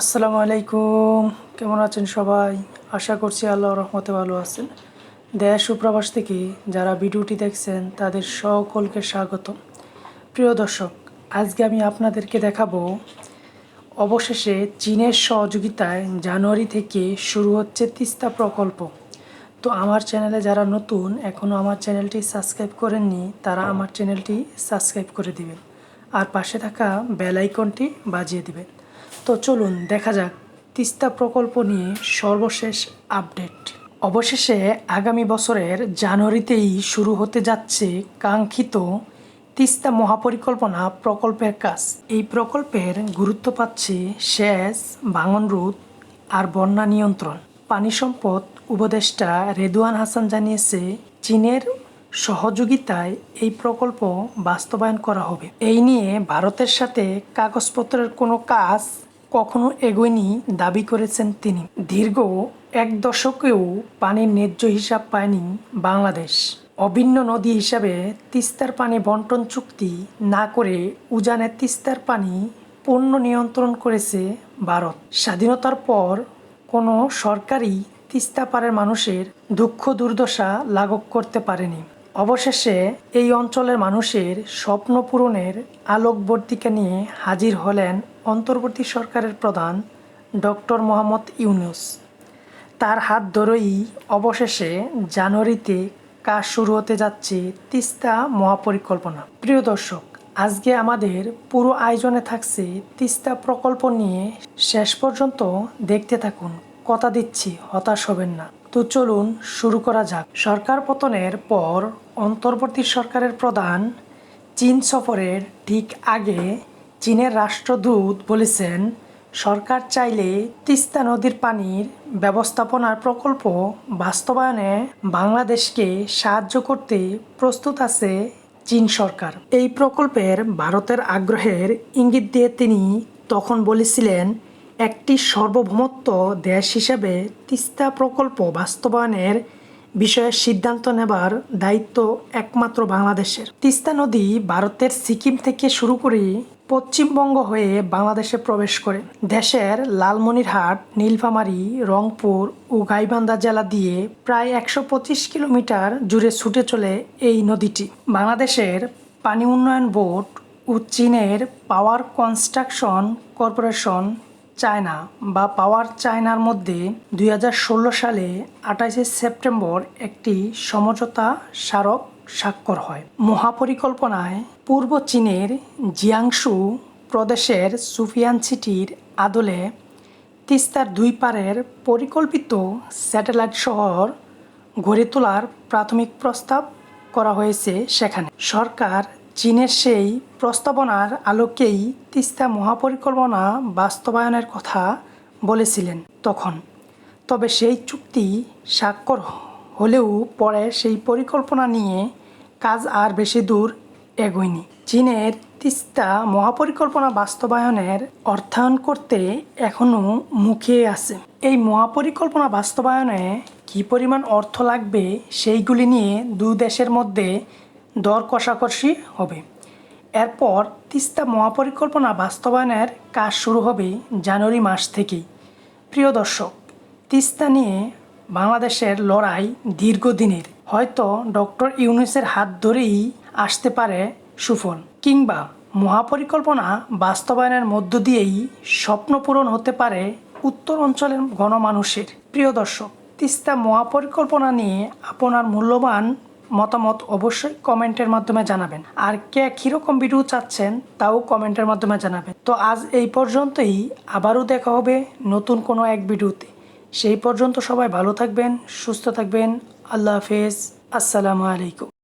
আসসালামু আলাইকুম। কেমন আছেন সবাই? আশা করছি আল্লাহ রহমতে ভালো আছেন। দেশ সুপ্রবাস থেকে যারা ভিডিওটি দেখছেন, তাদের সকলকে স্বাগত প্রিয় দর্শক, আজকে আমি আপনাদেরকে দেখাবো, অবশেষে চীনের সহযোগিতায় জানুয়ারি থেকে শুরু হচ্ছে তিস্তা প্রকল্প। তো আমার চ্যানেলে যারা নতুন এখনও আমার চ্যানেলটি সাবস্ক্রাইব করেননি, তারা আমার চ্যানেলটি সাবস্ক্রাইব করে দিবেন। আর পাশে থাকা বেল আইকনটি বাজিয়ে দিবেন। তো চলুন দেখা যাক তিস্তা প্রকল্প নিয়ে সর্বশেষ আপডেট। অবশেষে আগামী বছরের জানুয়ারিতেই শুরু হতে যাচ্ছে কাঙ্ক্ষিত তিস্তা মহাপরিকল্পনা প্রকল্পের কাজ। এই প্রকল্পের গুরুত্ব পাচ্ছে সেচ, ভাঙন রোধ আর বন্যা নিয়ন্ত্রণ। পানি সম্পদ উপদেষ্টা রেদুয়ান হাসান জানিয়েছে, চীনের সহযোগিতায় এই প্রকল্প বাস্তবায়ন করা হবে। এই নিয়ে ভারতের সাথে কাগজপত্রের কোনো কাজ কখনো এগোয়নি দাবি করেছেন তিনি। দীর্ঘ এক দশকেও পানির ন্যায্য হিসাব পায়নি বাংলাদেশ। অভিন্ন নদী হিসাবে তিস্তার পানি বন্টন চুক্তি না করে উজানের তিস্তার পানি পূর্ণ নিয়ন্ত্রণ করেছে ভারত। স্বাধীনতার পর কোনো সরকারই তিস্তা পাড়ের মানুষের দুঃখ দুর্দশা লাঘব করতে পারেনি। অবশেষে এই অঞ্চলের মানুষের স্বপ্ন পূরণের আলোকবর্তিকা নিয়ে হাজির হলেন অন্তর্বর্তী সরকারের প্রধান ডক্টর মোহাম্মদ ইউনুস। তার হাত ধরেই অবশেষে জানুয়ারিতে কাজ শুরু হতে যাচ্ছে তিস্তা মহাপরিকল্পনা। প্রিয় দর্শক, আজকে আমাদের পুরো আয়োজনে থাকছে তিস্তা প্রকল্প নিয়ে শেষ পর্যন্ত দেখতে থাকুন। কথা দিচ্ছি, হতাশ হবেন না। তো চলুন শুরু করা যাক। সরকার পতনের পর অন্তর্বর্তী সরকারের প্রধান চীন সফরের ঠিক আগে চীনের রাষ্ট্রদূত বলেছেন, সরকার চাইলে তিস্তা নদীর পানির ব্যবস্থাপনার প্রকল্প বাস্তবায়নে বাংলাদেশকে সাহায্য করতে প্রস্তুত আছে চীন সরকার। এই প্রকল্পের ভারতের আগ্রহের ইঙ্গিত দিয়ে তিনি তখন বলেছিলেন একটি সার্বভৌমত্ব দেশ হিসেবে তিস্তা প্রকল্প বাস্তবায়নের বিষয়ে সিদ্ধান্ত নেবার দায়িত্ব একমাত্র বাংলাদেশের। তিস্তা নদী ভারতের সিকিম থেকে শুরু করে পশ্চিমবঙ্গ হয়ে বাংলাদেশে প্রবেশ করে। দেশের লালমনিরহাট, নীলফামারী, রংপুর ও গাইবান্ধা জেলা দিয়ে প্রায় একশো পঁচিশ কিলোমিটার জুড়ে ছুটে চলে এই নদীটি। বাংলাদেশের পানি উন্নয়ন বোর্ড ও চীনের পাওয়ার কনস্ট্রাকশন কর্পোরেশন চায়না বা পাওয়ার চায়নার মধ্যে দুই হাজার ষোলো সালে আঠাশে সেপ্টেম্বর একটি সমঝোতা স্মারক স্বাক্ষর হয়। মহাপরিকল্পনায় পূর্ব চীনের জিয়াংশু প্রদেশের সুফিয়ান সিটির আদলে তিস্তার দুই পারের পরিকল্পিত স্যাটেলাইট শহর গড়ে তোলার প্রাথমিক প্রস্তাব করা হয়েছে সেখানে। সরকার চীনের সেই প্রস্তাবনার আলোকেই তিস্তা মহাপরিকল্পনা বাস্তবায়নের কথা বলেছিলেন তখন। তবে সেই চুক্তি স্বাক্ষর হলেও পরে সেই পরিকল্পনা নিয়ে কাজ আর বেশি দূর এগোয়নি। চীনের তিস্তা মহাপরিকল্পনা বাস্তবায়নের অর্থায়ন করতে এখনও মুখে আছে। এই মহাপরিকল্পনা বাস্তবায়নে কী পরিমাণ অর্থ লাগবে সেইগুলি নিয়ে দু দেশের মধ্যে দর কষাকষি হবে। এরপর তিস্তা মহাপরিকল্পনা বাস্তবায়নের কাজ শুরু হবে জানুয়ারি মাস থেকেই। প্রিয় দর্শক, তিস্তা নিয়ে বাংলাদেশের লড়াই দীর্ঘদিনের। হয়তো ডক্টর ইউনুসের হাত ধরেই আসতে পারে সুফল, কিংবা মহাপরিকল্পনা বাস্তবায়নের মধ্য দিয়েই স্বপ্ন পূরণ হতে পারে উত্তর অঞ্চলের গণমানুষের। প্রিয় দর্শক, তিস্তা মহাপরিকল্পনা নিয়ে আপনার মূল্যবান মতামত অবশ্যই কমেন্টের মাধ্যমে জানাবেন। আর কে কীরকম ভিডিও চাচ্ছেন, তাও কমেন্টের মাধ্যমে জানাবেন। তো আজ এই পর্যন্তই, আবারও দেখা হবে নতুন কোনো এক ভিডিওতে সেই পর্যন্ত সবাই ভালো থাকবেন, সুস্থ থাকবেন, আল্লাহ হাফেজ, আসসালামু আলাইকুম।